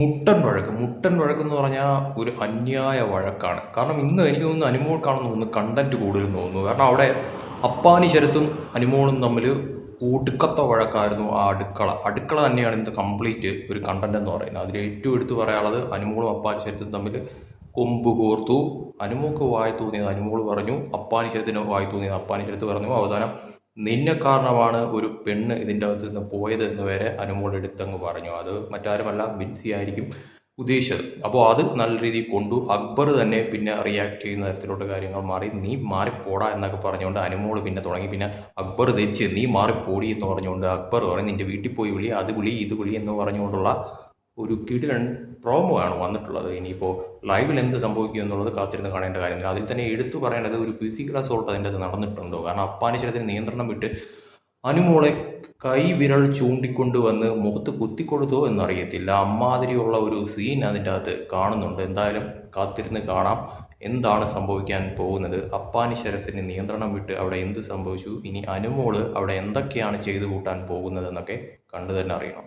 മുട്ടൻ വഴക്ക്. മുട്ടൻ വഴക്ക് എന്ന് പറഞ്ഞാൽ ഒരു അന്യായ വഴക്കാണ്. കാരണം ഇന്ന് എനിക്ക് തോന്നുന്നു അനുമോൾക്കാണെന്ന് തോന്നുന്നു കണ്ടന്റ് കൂടുതൽ തോന്നുന്നു. കാരണം അവിടെ അപ്പാനി ശരത്തും അനുമോളും തമ്മിൽ ഒടുക്കത്ത വഴക്കായിരുന്നു ആ അടുക്കള. അടുക്കള തന്നെയാണ് ഇന്ന് കംപ്ലീറ്റ് ഒരു കണ്ടന്റ് എന്ന് പറയുന്നത്. അതിൽ ഏറ്റവും എടുത്തു പറയാനുള്ളത് അനുമോളും അപ്പാനി ശരത്തും തമ്മിൽ കൊമ്പ് കോർത്തു. അനുമോക്ക് വായി തോന്നിയത് അനുമോൾ പറഞ്ഞു. അപ്പാനി ശരത്തിന് വായി തോന്നിയത് അപ്പാനി ശരത്ത് പറഞ്ഞു. അവസാനം നിന്നെ കാരണമാണ് ഒരു പെണ്ണ് ഇതിന്റെ അകത്ത് നിന്ന് പോയത് എന്ന് വരെ അനുമോൾ എടുത്തങ്ങ് പറഞ്ഞു. അത് മറ്റാരുമല്ല ബിൻസി ആയിരിക്കും ഉദ്ദേശിച്ചത്. അപ്പോൾ അത് നല്ല രീതിയിൽ കൊണ്ടു അക്ബർ തന്നെ പിന്നെ റിയാക്ട് ചെയ്യുന്ന തരത്തിലോട്ട് കാര്യങ്ങൾ മാറി. നീ മാറിപ്പോടാ എന്നൊക്കെ പറഞ്ഞുകൊണ്ട് അനുമോൾ പിന്നെ തുടങ്ങി. പിന്നെ അക്ബർ ധരിച്ച് നീ മാറിപ്പോടി എന്ന് പറഞ്ഞുകൊണ്ട് അക്ബർ പറഞ്ഞു നിന്റെ വീട്ടിൽ പോയി വിളി അത് വിളി ഇത് വിളി എന്ന് പറഞ്ഞുകൊണ്ടുള്ള ഒരു കിടിലൻ പ്രോമോ ആണ് വന്നിട്ടുള്ളത്. ഇനിയിപ്പോൾ ലൈവിൽ എന്ത് സംഭവിക്കും എന്നുള്ളത് കാത്തിരുന്ന് കാണേണ്ട കാര്യമില്ല. അതിൽ തന്നെ എടുത്തു പറയേണ്ടത് ഒരു ഫിസിക്കൽ അസോൾട്ട് അതിന്റെ അത് നടന്നിട്ടുണ്ടോ? കാരണം അപ്പാനിശ്വരത്തിന് നിയന്ത്രണം വിട്ട് അനുമോളെ കൈ വിരൽ ചൂണ്ടിക്കൊണ്ട് വന്ന് മുഖത്ത് കുത്തിക്കൊടുത്തോ എന്നറിയത്തില്ല. അമ്മാതിരിയുള്ള ഒരു സീൻ അതിന്റെ അകത്ത് കാണുന്നുണ്ട്. എന്തായാലും കാത്തിരുന്ന് കാണാം എന്താണ് സംഭവിക്കാൻ പോകുന്നത്. അപ്പാനിശ്വരത്തിന് നിയന്ത്രണം വിട്ട് അവിടെ എന്ത് സംഭവിച്ചു? ഇനി അനുമോൾ അവിടെ എന്തൊക്കെയാണ് ചെയ്തു കൂട്ടാൻ പോകുന്നതെന്നൊക്കെ കണ്ടു തന്നെ അറിയണം.